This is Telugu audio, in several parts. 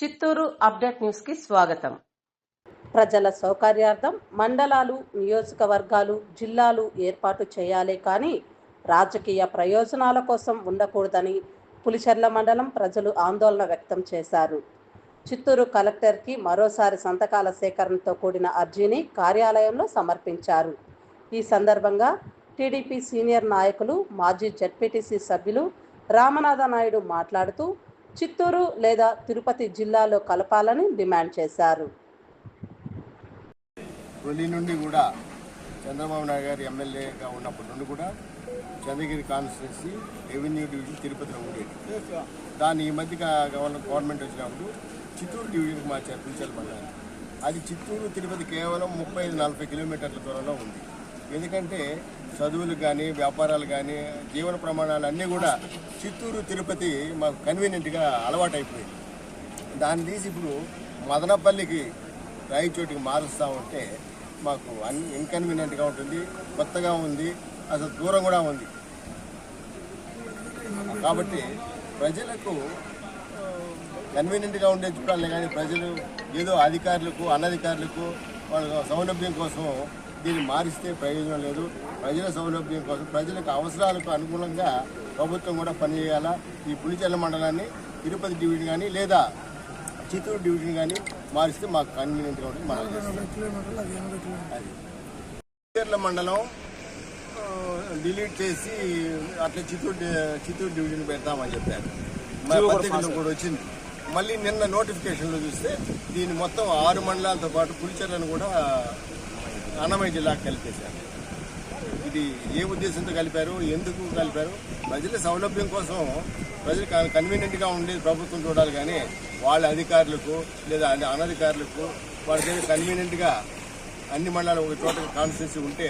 చిత్తూరు అప్డేట్ న్యూస్కి స్వాగతం. ప్రజల సౌకర్యార్థం మండలాలు నియోజకవర్గాలు జిల్లాలు ఏర్పాటు చేయాలే కానీ రాజకీయ ప్రయోజనాల కోసం ఉండకూడదని పులిచెర్ల మండలం ప్రజలు ఆందోళన వ్యక్తం చేశారు. చిత్తూరు కలెక్టర్కి మరోసారి సంతకాల సేకరణతో కూడిన అర్జీని కార్యాలయంలో సమర్పించారు. ఈ సందర్భంగా టీడీపీ సీనియర్ నాయకులు మాజీ జడ్పీటీసీ సభ్యులు రామనాథ నాయుడు మాట్లాడుతూ చిత్తూరు లేదా తిరుపతి జిల్లాలో కలపాలని డిమాండ్ చేశారు. తొలి నుండి కూడా చంద్రబాబు నాయుడు గారు ఎమ్మెల్యేగా ఉన్నప్పటి నుండి కూడా చంద్రగిరి కాన్స్టిట్యున్సీ రెవెన్యూ డివిజన్ తిరుపతిలో ఉండేది. దాన్ని ఈ మధ్య గవర్నమెంట్ గవర్నమెంట్ వచ్చినప్పుడు చిత్తూరు డివిజన్కి మార్చారు పులిచెల మండలాన్ని అది చిత్తూరు తిరుపతి కేవలం ముప్పై ఐదు నలభై కిలోమీటర్ల దూరంలో ఉంది. ఎందుకంటే చదువులకు కానీ వ్యాపారాలు కానీ జీవన ప్రమాణాలు అన్నీ కూడా చిత్తూరు తిరుపతి మాకు కన్వీనియంట్గా అలవాటైపోయింది. దాన్ని తీసి ఇప్పుడు మదనపల్లికి రాయచోటికి మారుస్తూ ఉంటే మాకు అన్ ఇన్కన్వీనియంట్గా ఉంటుంది కొత్తగా ఉంది అసలు దూరం కూడా ఉంది. కాబట్టి ప్రజలకు కన్వీనియంట్గా ఉండే చూడాలి కానీ ప్రజలు ఏదో అధికారులకు అనధికారులకు వాళ్ళ సౌలభ్యం కోసం దీన్ని మారిస్తే ప్రయోజనం లేదు. ప్రజల సౌలభ్యం కోసం ప్రజలకు అవసరాలకు అనుగుణంగా ప్రభుత్వం కూడా పనిచేయాలా? ఈ పులిచెల్ల మండలాన్ని తిరుపతి డివిజన్ కానీ లేదా చిత్తూరు డివిజన్ కానీ మారిస్తే మాకు కన్వీనియంట్గా ఉంటుంది మనం అది చీర్ల మండలం డిలీట్ చేసి అట్లా చిత్తూరు చిత్తూరు డివిజన్ పెడతామని చెప్పారు. పత్రికలో కూడా వచ్చింది. మళ్ళీ నిన్న నోటిఫికేషన్లో చూస్తే దీన్ని మొత్తం ఆరు మండలాలతో పాటు పులిచెర్లను కూడా అన్నమయ్య జిల్లాకు కలిపేశారు. ఇది ఏ ఉద్దేశంతో కలిపారు? ఎందుకు కలిపారు? ప్రజల సౌలభ్యం కోసం ప్రజలు కన్వీనియంట్గా ఉండేది ప్రభుత్వం చూడాలి కానీ వాళ్ళ అధికారులకు లేదా అనధికారులకు వాళ్ళ దగ్గర కన్వీనియంట్గా అన్ని మండలాలు ఒక చోట కాన్స్టిట్యూన్సీ ఉంటే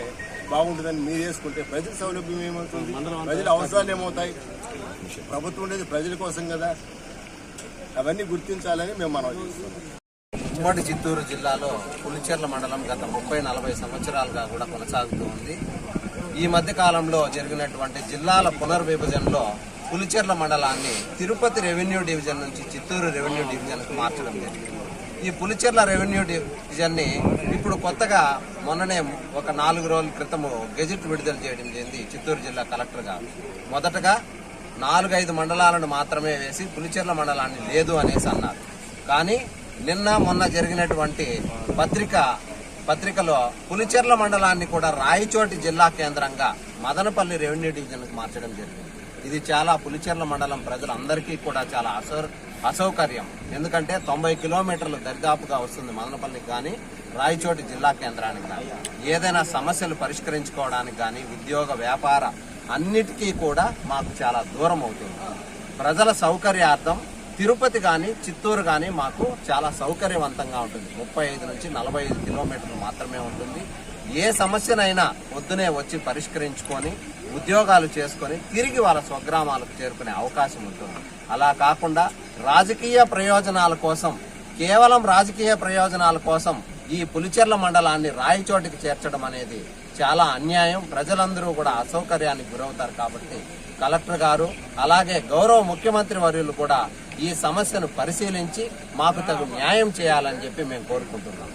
బాగుంటుందని మీరు వేసుకుంటే ప్రజల సౌలభ్యం ఏమవుతుంది? ప్రజల అవసరాలు ఏమవుతాయి? ప్రభుత్వం ఉండేది ప్రజల కోసం కదా. అవన్నీ గుర్తించాలని మేము మనం చేస్తున్నాం. ఉమ్మడి చిత్తూరు జిల్లాలో పులిచెర్ల మండలం గత ముప్పై నలభై సంవత్సరాలుగా కూడా కొనసాగుతూ ఉంది. ఈ మధ్య కాలంలో జరిగినటువంటి జిల్లాల పునర్విభజనలో పులిచెర్ల మండలాన్ని తిరుపతి రెవెన్యూ డివిజన్ నుంచి చిత్తూరు రెవెన్యూ డివిజన్కు మార్చడం జరిగింది. ఈ పులిచెర్ల రెవెన్యూ డివిజన్ని ఇప్పుడు కొత్తగా మొన్ననే ఒక నాలుగు రోజుల క్రితము గెజిట్ విడుదల చేయడం జరిగింది చిత్తూరు జిల్లా కలెక్టర్ గారు. మొదటగా నాలుగైదు మండలాలను మాత్రమే వేసి పులిచెర్ల మండలాన్ని లేదు అనేసి అన్నారు. కానీ నిన్న మొన్న జరిగినటువంటి పత్రిక పత్రికలో పులిచెర్ల మండలాన్ని కూడా రాయచోటి జిల్లా కేంద్రంగా మదనపల్లి రెవెన్యూ డివిజన్కి మార్చడం జరిగింది. ఇది చాలా పులిచెర్ల మండలం ప్రజలందరికీ కూడా చాలా అసౌ అసౌకర్యం. ఎందుకంటే తొంభై కిలోమీటర్లు దరిదాపుగా వస్తుంది మదనపల్లికి కానీ రాయచోటి జిల్లా కేంద్రానికి కానీ ఏదైనా సమస్యలు పరిష్కరించుకోవడానికి కానీ ఉద్యోగ వ్యాపార అన్నిటికీ కూడా మాకు చాలా దూరం అవుతుంది. ప్రజల సౌకర్యార్థం తిరుపతి కానీ చిత్తూరు కానీ మాకు చాలా సౌకర్యవంతంగా ఉంటుంది. ముప్పై ఐదు నుంచి నలభై ఐదు కిలోమీటర్లు మాత్రమే ఉంటుంది. ఏ సమస్యనైనా పొద్దునే వచ్చి పరిష్కరించుకొని ఉద్యోగాలు చేసుకొని తిరిగి వాళ్ళ స్వగ్రామాలకు చేరుకునే అవకాశం ఉంటుంది. అలా కాకుండా రాజకీయ ప్రయోజనాల కోసం కేవలం రాజకీయ ప్రయోజనాల కోసం ఈ పులిచెర్ల మండలాన్ని రాయచోటికి చేర్చడం అనేది చాలా అన్యాయం. ప్రజలందరూ కూడా అసౌకర్యానికి గురవుతారు కాబట్టి కలెక్టర్ గారు అలాగే గౌరవ ముఖ్యమంత్రి వర్యులు కూడా ఈ సమస్యను పరిశీలించి మాకు తగు న్యాయం చేయాలని చెప్పి మేము కోరుకుంటున్నాం.